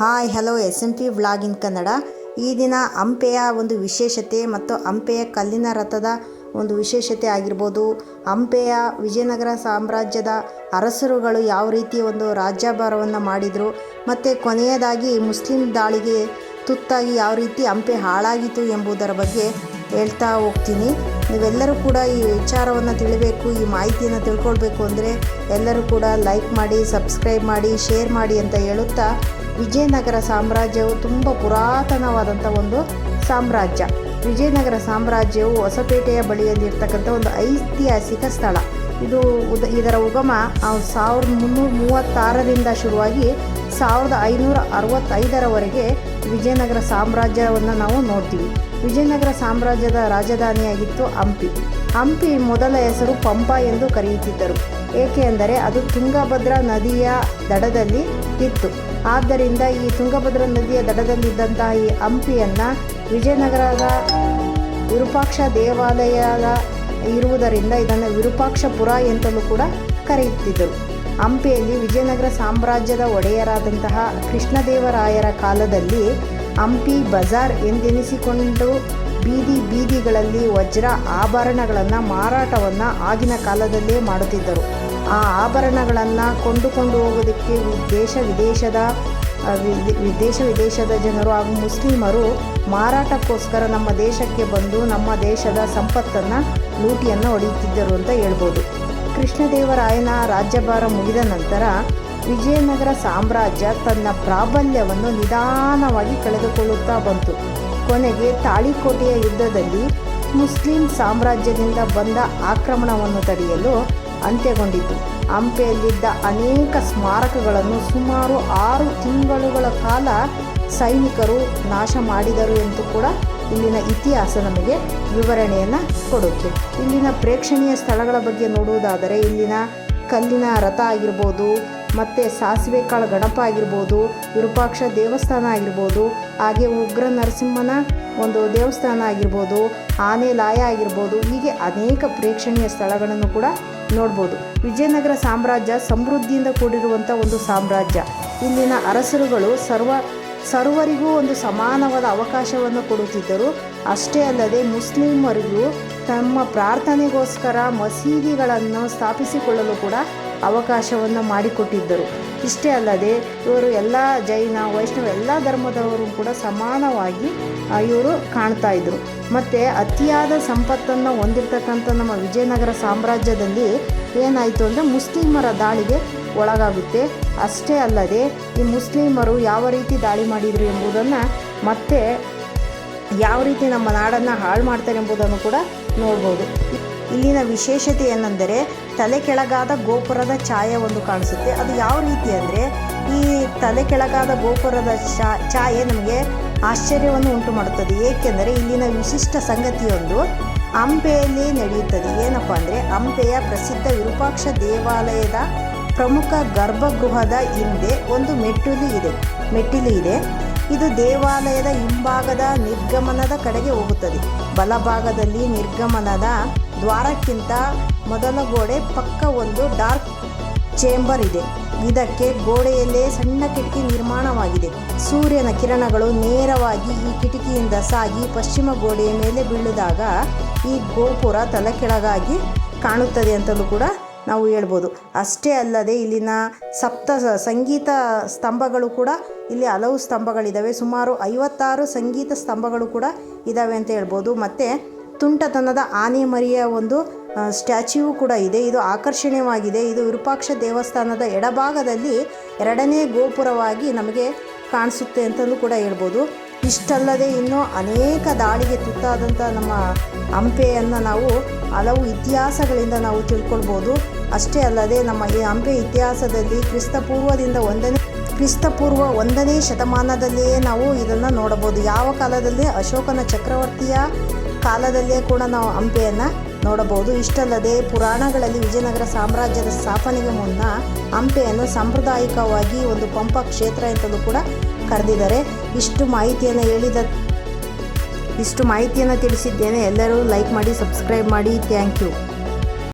Hi, hello, S M P vlog in Kannada. ಈ ದಿನ ಹಂಪೆಯ ಒಂದು ವಿಶೇಷತೆ ಮತ್ತು ಹಂಪೆಯ ಕಲ್ಲಿನ ರಥದ ಒಂದು ವಿಶೇಷತೆ ಆಗಿರ್ಬೋದು. ಹಂಪೆಯ ವಿಜಯನಗರ ಸಾಮ್ರಾಜ್ಯದ ಅರಸರುಗಳು ಯಾವ ರೀತಿ ಒಂದು ರಾಜ್ಯಭಾರವನ್ನು ಮಾಡಿದರು, ಮತ್ತು ಕೊನೆಯದಾಗಿ ಮುಸ್ಲಿಂ ದಾಳಿಗೆ ತುತ್ತಾಗಿ ಯಾವ ರೀತಿ ಹಂಪೆ ಹಾಳಾಗಿತ್ತು ಎಂಬುದರ ಬಗ್ಗೆ ಹೇಳ್ತಾ ಹೋಗ್ತೀನಿ. ನೀವೆಲ್ಲರೂ ಕೂಡ ಈ ವಿಚಾರವನ್ನು ತಿಳಿಬೇಕು, ಈ ಮಾಹಿತಿಯನ್ನು ತಿಳ್ಕೊಳ್ಬೇಕು ಅಂದರೆ ಎಲ್ಲರೂ ಕೂಡ ಲೈಕ್ ಮಾಡಿ ಸಬ್ಸ್ಕ್ರೈಬ್ ಮಾಡಿ ಶೇರ್ ಮಾಡಿ ಅಂತ ಹೇಳುತ್ತಾ ವಿಜಯನಗರ ಸಾಮ್ರಾಜ್ಯವು ತುಂಬ ಪುರಾತನವಾದಂಥ ಒಂದು ಸಾಮ್ರಾಜ್ಯ. ವಿಜಯನಗರ ಸಾಮ್ರಾಜ್ಯವು ಹೊಸಪೇಟೆಯ ಬಳಿಯಲ್ಲಿರ್ತಕ್ಕಂಥ ಒಂದು ಐತಿಹಾಸಿಕ ಸ್ಥಳ. ಇದು ಉದ, ಇದರ ಉಗಮ ಸಾವಿರದ ಮುನ್ನೂರ ಮೂವತ್ತಾರರಿಂದ ಶುರುವಾಗಿ ಸಾವಿರದ ಐನೂರ ಅರವತ್ತೈದರವರೆಗೆ ವಿಜಯನಗರ ಸಾಮ್ರಾಜ್ಯವನ್ನು ನಾವು ನೋಡ್ತೀವಿ. ವಿಜಯನಗರ ಸಾಮ್ರಾಜ್ಯದ ರಾಜಧಾನಿಯಾಗಿತ್ತು ಹಂಪಿ. ಹಂಪಿ ಮೊದಲ ಹೆಸರು ಪಂಪ ಎಂದು ಕರೆಯುತ್ತಿದ್ದರು. ಏಕೆಂದರೆ ಅದು ತುಂಗಭದ್ರಾ ನದಿಯ ದಡದಲ್ಲಿ ಇತ್ತು. ಆದ್ದರಿಂದ ಈ ತುಂಗಭದ್ರಾ ನದಿಯ ದಡದಲ್ಲಿದ್ದಂತಹ ಈ ಹಂಪಿಯನ್ನು ವಿಜಯನಗರದ ವಿರೂಪಾಕ್ಷ ದೇವಾಲಯದ ಇರುವುದರಿಂದ ಇದನ್ನು ವಿರೂಪಾಕ್ಷಪುರ ಎಂತಲೂ ಕೂಡ ಕರೆಯುತ್ತಿದ್ದರು. ಹಂಪಿಯಲ್ಲಿ ವಿಜಯನಗರ ಸಾಮ್ರಾಜ್ಯದ ಒಡೆಯರಾದಂತಹ ಕೃಷ್ಣದೇವರಾಯರ ಕಾಲದಲ್ಲಿ ಹಂಪಿ ಬಜಾರ್ ಎಂದೆನಿಸಿಕೊಂಡು ಬೀದಿ ಬೀದಿಗಳಲ್ಲಿ ವಜ್ರ ಆಭರಣಗಳನ್ನು ಮಾರಾಟವನ್ನು ಆಗಿನ ಕಾಲದಲ್ಲೇ ಮಾಡುತ್ತಿದ್ದರು. ಆ ಆಭರಣಗಳನ್ನು ಕೊಂಡುಕೊಂಡು ಹೋಗೋದಕ್ಕೆ ದೇಶ ವಿದೇಶದ ವಿದೇಶ ವಿದೇಶದ ಜನರು ಹಾಗೂ ಮುಸ್ಲಿಮರು ಮಾರಾಟಕ್ಕೋಸ್ಕರ ನಮ್ಮ ದೇಶಕ್ಕೆ ಬಂದು ನಮ್ಮ ದೇಶದ ಸಂಪತ್ತನ್ನು ಲೂಟಿಯನ್ನು ಹೊಡೆಯುತ್ತಿದ್ದರು ಅಂತ ಹೇಳ್ಬೋದು. ಕೃಷ್ಣದೇವರಾಯನ ರಾಜ್ಯಭಾರ ಮುಗಿದ ನಂತರ ವಿಜಯನಗರ ಸಾಮ್ರಾಜ್ಯ ತನ್ನ ಪ್ರಾಬಲ್ಯವನ್ನು ನಿಧಾನವಾಗಿ ಕಳೆದುಕೊಳ್ಳುತ್ತಾ ಬಂತು. ಕೊನೆಗೆ ತಾಳಿಕೋಟೆಯ ಯುದ್ಧದಲ್ಲಿ ಮುಸ್ಲಿಂ ಸಾಮ್ರಾಜ್ಯದಿಂದ ಬಂದ ಆಕ್ರಮಣವನ್ನು ತಡೆಯಲು ಅಂತ್ಯಗೊಂಡಿತು. ಹಂಪೆಯಲ್ಲಿದ್ದ ಅನೇಕ ಸ್ಮಾರಕಗಳನ್ನು ಸುಮಾರು ಆರು ತಿಂಗಳುಗಳ ಕಾಲ ಸೈನಿಕರು ನಾಶ ಮಾಡಿದರು ಎಂದು ಕೂಡ ಇಲ್ಲಿನ ಇತಿಹಾಸ ನಮಗೆ ವಿವರಣೆಯನ್ನು ಕೊಡುತ್ತೆ. ಇಲ್ಲಿನ ಪ್ರೇಕ್ಷಣೀಯ ಸ್ಥಳಗಳ ಬಗ್ಗೆ ನೋಡುವುದಾದರೆ ಇಲ್ಲಿನ ಕಲ್ಲಿನ ರಥ ಆಗಿರ್ಬೋದು ಮತ್ತು ಸಾಸಿವೆ ಕಾಳು ಗಣಪ ಆಗಿರ್ಬೋದು, ವಿರೂಪಾಕ್ಷ ದೇವಸ್ಥಾನ ಆಗಿರ್ಬೋದು, ಹಾಗೆ ಉಗ್ರ ನರಸಿಂಹನ ಒಂದು ದೇವಸ್ಥಾನ ಆಗಿರ್ಬೋದು, ಆನೆ ಲಾಯ ಆಗಿರ್ಬೋದು, ಹೀಗೆ ಅನೇಕ ಪ್ರೇಕ್ಷಣೀಯ ಸ್ಥಳಗಳನ್ನು ಕೂಡ ನೋಡ್ಬೋದು. ವಿಜಯನಗರ ಸಾಮ್ರಾಜ್ಯ ಸಮೃದ್ಧಿಯಿಂದ ಕೂಡಿರುವಂಥ ಒಂದು ಸಾಮ್ರಾಜ್ಯ. ಇಲ್ಲಿನ ಅರಸರುಗಳು ಸರ್ವ, ಸರ್ವರಿಗೂ ಒಂದು ಸಮಾನವಾದ ಅವಕಾಶವನ್ನು ಕೊಡುತ್ತಿದ್ದರು. ಅಷ್ಟೇ ಅಲ್ಲದೆ ಮುಸ್ಲಿಮರಿಗೂ ತಮ್ಮ ಪ್ರಾರ್ಥನೆಗೋಸ್ಕರ ಮಸೀದಿಗಳನ್ನು ಸ್ಥಾಪಿಸಿಕೊಳ್ಳಲು ಕೂಡ ಅವಕಾಶವನ್ನು ಮಾಡಿಕೊಟ್ಟಿದ್ದರು. ಇಷ್ಟೇ ಅಲ್ಲದೆ ಇವರು ಎಲ್ಲ ಜೈನ, ವೈಷ್ಣವ ಎಲ್ಲ ಧರ್ಮದವರು ಕೂಡ ಸಮಾನವಾಗಿ ಇವರು ಕಾಣ್ತಾ ಇದ್ದರು ಮತ್ತು ಅತಿಯಾದ ಸಂಪತ್ತನ್ನು ಹೊಂದಿರತಕ್ಕಂಥ ನಮ್ಮ ವಿಜಯನಗರ ಸಾಮ್ರಾಜ್ಯದಲ್ಲಿ ಏನಾಯಿತು ಅಂದರೆ ಮುಸ್ಲಿಮರ ದಾಳಿಗೆ ಒಳಗಾಗುತ್ತೆ. ಅಷ್ಟೇ ಅಲ್ಲದೆ ಈ ಮುಸ್ಲಿಮರು ಯಾವ ರೀತಿ ದಾಳಿ ಮಾಡಿದರು ಎಂಬುದನ್ನು ಮತ್ತೆ ಯಾವ ರೀತಿ ನಮ್ಮ ನಾಡನ್ನು ಹಾಳು ಮಾಡ್ತಾರೆ ಎಂಬುದನ್ನು ಕೂಡ ನೋಡ್ಬೋದು. ಇಲ್ಲಿನ ವಿಶೇಷತೆ ಏನೆಂದರೆ ತಲೆ ಕೆಳಗಾದ ಗೋಪುರದ ಛಾಯೆ ಒಂದು ಕಾಣಿಸುತ್ತೆ. ಅದು ಯಾವ ರೀತಿ ಅಂದರೆ ಈ ತಲೆ ಕೆಳಗಾದ ಗೋಪುರದ ಛಾಯೆ ನಮಗೆ ಆಶ್ಚರ್ಯವನ್ನು ಉಂಟು ಮಾಡುತ್ತದೆ ಏಕೆಂದರೆ ಇಲ್ಲಿನ ವಿಶಿಷ್ಟ ಸಂಗತಿಯೊಂದು ಹಂಪೆಯಲ್ಲಿ ನಡೆಯುತ್ತದೆ. ಏನಪ್ಪ ಅಂದರೆ ಹಂಪೆಯ ಪ್ರಸಿದ್ಧ ವಿರೂಪಾಕ್ಷ ದೇವಾಲಯದ ಪ್ರಮುಖ ಗರ್ಭಗೃಹದ ಹಿಂದೆ ಒಂದು ಮೆಟ್ಟಿಲು ಇದೆ. ಮೆಟ್ಟಿಲು ಇದೆ. ಇದು ದೇವಾಲಯದ ಹಿಂಭಾಗದ ನಿರ್ಗಮನದ ಕಡೆಗೆ ಹೋಗುತ್ತದೆ. ಬಲಭಾಗದಲ್ಲಿ ನಿರ್ಗಮನದ ದ್ವಾರಕ್ಕಿಂತ ಮೊದಲ ಗೋಡೆ ಪಕ್ಕ ಒಂದು ಡಾರ್ಕ್ ಚೇಂಬರ್ ಇದೆ. ಇದಕ್ಕೆ ಗೋಡೆಯಲ್ಲೇ ಸಣ್ಣ ಕಿಟಕಿ ನಿರ್ಮಾಣವಾಗಿದೆ. ಸೂರ್ಯನ ಕಿರಣಗಳು ನೇರವಾಗಿ ಈ ಕಿಟಕಿಯಿಂದ ಸಾಗಿ ಪಶ್ಚಿಮ ಗೋಡೆಯ ಮೇಲೆ ಬೀಳಿದಾಗ ಈ ಗೋಪುರ ತಲೆಕೆಳಗಾಗಿ ಕಾಣುತ್ತದೆ ಅಂತಲೂ ಕೂಡ ನಾವು ಹೇಳ್ಬೋದು. ಅಷ್ಟೇ ಅಲ್ಲದೆ ಇಲ್ಲಿನ ಸಪ್ತ ಸಂಗೀತ ಸ್ತಂಭಗಳು ಕೂಡ ಇಲ್ಲಿ ಹಲವು ಸ್ತಂಭಗಳಿದ್ದಾವೆ ಸುಮಾರು ಐವತ್ತಾರು ಸಂಗೀತ ಸ್ತಂಭಗಳು ಕೂಡ ಇದ್ದಾವೆ ಅಂತ ಹೇಳ್ಬೋದು. ಮತ್ತು ತುಂಟತನದ ಆನೆ ಮರಿಯ ಒಂದು ಸ್ಟ್ಯಾಚ್ಯೂ ಕೂಡ ಇದೆ. ಇದು ಆಕರ್ಷಣೀಯವಾಗಿದೆ. ಇದು ವಿರೂಪಾಕ್ಷ ದೇವಸ್ಥಾನದ ಎಡಭಾಗದಲ್ಲಿ ಎರಡನೇ ಗೋಪುರವಾಗಿ ನಮಗೆ ಕಾಣಿಸುತ್ತೆ ಅಂತಲೂ ಕೂಡ ಹೇಳ್ಬೋದು. ಇಷ್ಟಲ್ಲದೆ ಇನ್ನೂ ಅನೇಕ ದಾಳಿಗೆ ತುತ್ತಾದಂಥ ನಮ್ಮ ಹಂಪೆಯನ್ನು ನಾವು ಹಲವು ಇತಿಹಾಸಗಳಿಂದ ನಾವು ತಿಳ್ಕೊಳ್ಬೋದು. ಅಷ್ಟೇ ಅಲ್ಲದೆ ನಮ್ಮ ಈ ಹಂಪೆ ಇತಿಹಾಸದಲ್ಲಿ ಕ್ರಿಸ್ತಪೂರ್ವದಿಂದ ಒಂದನೇ ಕ್ರಿಸ್ತಪೂರ್ವ ಒಂದನೇ ಶತಮಾನದಲ್ಲಿಯೇ ನಾವು ಇದನ್ನು ನೋಡಬಹುದು. ಯಾವ ಕಾಲದಲ್ಲಿ? ಅಶೋಕನ ಚಕ್ರವರ್ತಿಯ ಕಾಲದಲ್ಲಿಯೇ ಕೂಡ ನಾವು ಹಂಪೆಯನ್ನು ನೋಡಬಹುದು. ಇಷ್ಟಲ್ಲದೆ ಪುರಾಣಗಳಲ್ಲಿ ವಿಜಯನಗರ ಸಾಮ್ರಾಜ್ಯದ ಸ್ಥಾಪನೆಗೆ ಮುನ್ನ ಹಂಪೆಯನ್ನು ಸಾಂಪ್ರದಾಯಿಕವಾಗಿ ಒಂದು ಪಂಪ ಕ್ಷೇತ್ರ ಅಂತಲೂ ಕೂಡ ಕರೆದಿದ್ದಾರೆ. ಇಷ್ಟು ಮಾಹಿತಿಯನ್ನು ಹೇಳಿದ, ಇಷ್ಟು ಮಾಹಿತಿಯನ್ನು ತಿಳಿಸಿದ್ದೇನೆ. ಎಲ್ಲರೂ ಲೈಕ್ ಮಾಡಿ, ಸಬ್ಸ್ಕ್ರೈಬ್ ಮಾಡಿ. Thank you.